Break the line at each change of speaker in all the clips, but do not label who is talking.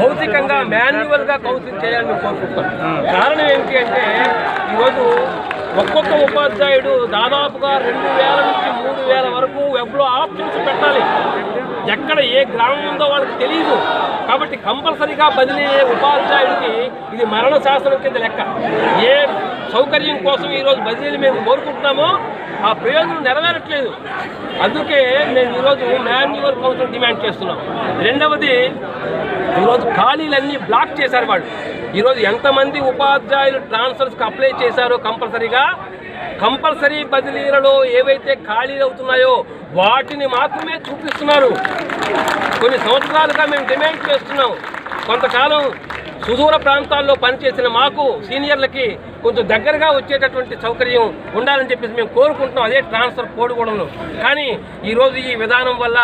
భౌతికంగా మాన్యువల్గా కౌన్సిలింగ్ చేయాలని మేము కారణం ఏంటి అంటే ఈరోజు ఒక్కొక్క ఉపాధ్యాయుడు దాదాపుగా రెండు వేల నుంచి మూడు వేల వరకు వెబ్లో ఆప్షన్స్ పెట్టాలి. ఎక్కడ ఏ గ్రామం ఉందో వాళ్ళకి తెలియదు కాబట్టి కంపల్సరీగా బదిలీ అయ్యే ఉపాధ్యాయుడికి ఇది మరణ శాస్త్రం కింద లెక్క. ఏ సౌకర్యం కోసం ఈరోజు బదిలీలు మేము కోరుకుంటున్నామో ఆ ప్రయోజనం నెరవేరట్లేదు. అందుకే మేము ఈరోజు మాన్యువల్ కౌన్సిల్ డిమాండ్ చేస్తున్నాం. రెండవది ఈరోజు ఖాళీలన్నీ బ్లాక్ చేశారు వాళ్ళు. ఈరోజు ఎంతమంది ఉపాధ్యాయులు ట్రాన్స్ఫర్స్కి అప్లై చేశారో కంపల్సరీగా కంపల్సరీ బదిలీలలో ఏవైతే ఖాళీలు అవుతున్నాయో వాటిని మాత్రమే చూపిస్తున్నారు. కొన్ని సంవత్సరాలుగా మేము డిమాండ్ చేస్తున్నాం. కొంతకాలం సుదూర ప్రాంతాల్లో పనిచేసిన మాకు సీనియర్లకి కొంచెం దగ్గరగా వచ్చేటటువంటి సౌకర్యం ఉండాలని చెప్పేసి మేము కోరుకుంటున్నాం. అదే ట్రాన్స్ఫర్ కోడుకోవడంలో కానీ ఈరోజు ఈ విధానం వల్ల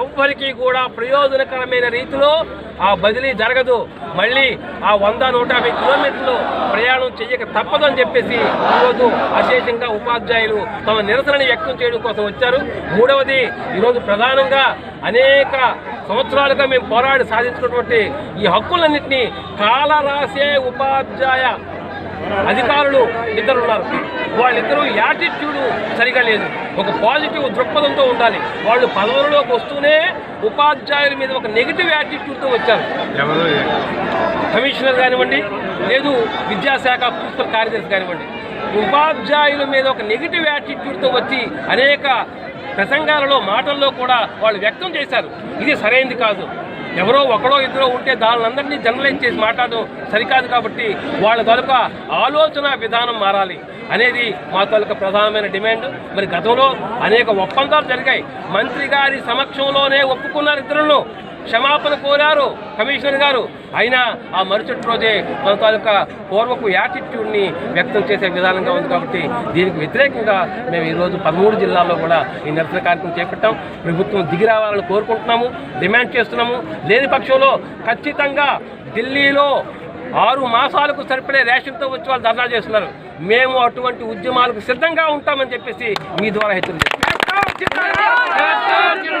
ఎవ్వరికీ కూడా ప్రయోజనకరమైన రీతిలో ఆ బదిలీ జరగదు. మళ్ళీ ఆ వంద నూట యాభై కిలోమీటర్లు ప్రయాణం చేయక తప్పదు అని చెప్పేసి ఈరోజు అశేషంగా ఉపాధ్యాయులు తమ నిరసనని వ్యక్తం చేయడం కోసం వచ్చారు. మూడవది ఈరోజు ప్రధానంగా అనేక సంవత్సరాలుగా మేము పోరాడి సాధించినటువంటి ఈ హక్కులన్నింటినీ కాల రాసే ఉపాధ్యాయ అధికారులు ఇద్దరు ఉన్నారు వాళ్ళిద్దరూ యాటిట్యూడ్ సరిగా లేదు. ఒక పాజిటివ్ దృక్పథంతో ఉండాలి. వాళ్ళు పదవులలోకి వస్తూనే ఉపాధ్యాయుల మీద ఒక నెగిటివ్ యాటిట్యూడ్తో వచ్చారు. కమిషనర్ కానివ్వండి లేదు విద్యాశాఖ ప్రిన్సిపల్ కార్యదర్శి కానివ్వండి ఉపాధ్యాయుల మీద ఒక నెగిటివ్ యాటిట్యూడ్తో వచ్చి అనేక ప్రసంగాలలో మాటల్లో కూడా వాళ్ళు వ్యక్తం చేశారు. ఇది సరైనది కాదు. ఎవరో ఒకడో ఇద్దరో ఉంటే దానిలందరినీ జనరలైజ్ చేసి మాట్లాడడం సరికాదు కాబట్టి వాళ్ళ తాలూకా ఆలోచన విధానం మారాలి అనేది మా తాలూకా ప్రధానమైన డిమాండ్. మరి గతంలో అనేక ఒప్పందాలు జరిగాయి. మంత్రి గారి సమక్షంలోనే ఒప్పుకున్నారు ఇద్దరును. క్షమాపణ కోరారు కమిషనర్ గారు. అయినా ఆ మరుసటి రోజే మన తాలూకా పూర్వపు యాటిట్యూడ్ని వ్యక్తం చేసే విధానంగా ఉంది కాబట్టి దీనికి వ్యతిరేకంగా మేము ఈరోజు పదమూడు జిల్లాల్లో కూడా ఈ నిరసన కార్యక్రమం చేపట్టాం. ప్రభుత్వం దిగి రావాలని కోరుకుంటున్నాము డిమాండ్ చేస్తున్నాము. లేని పక్షంలో ఖచ్చితంగా ఢిల్లీలో ఆరు మాసాలకు సరిపడే రేషన్తో వచ్చి వాళ్ళు ధర్నా చేస్తున్నారు. మేము అటువంటి ఉద్యమాలకు సిద్ధంగా ఉంటామని చెప్పేసి మీ ద్వారా హెచ్చరిస్తాం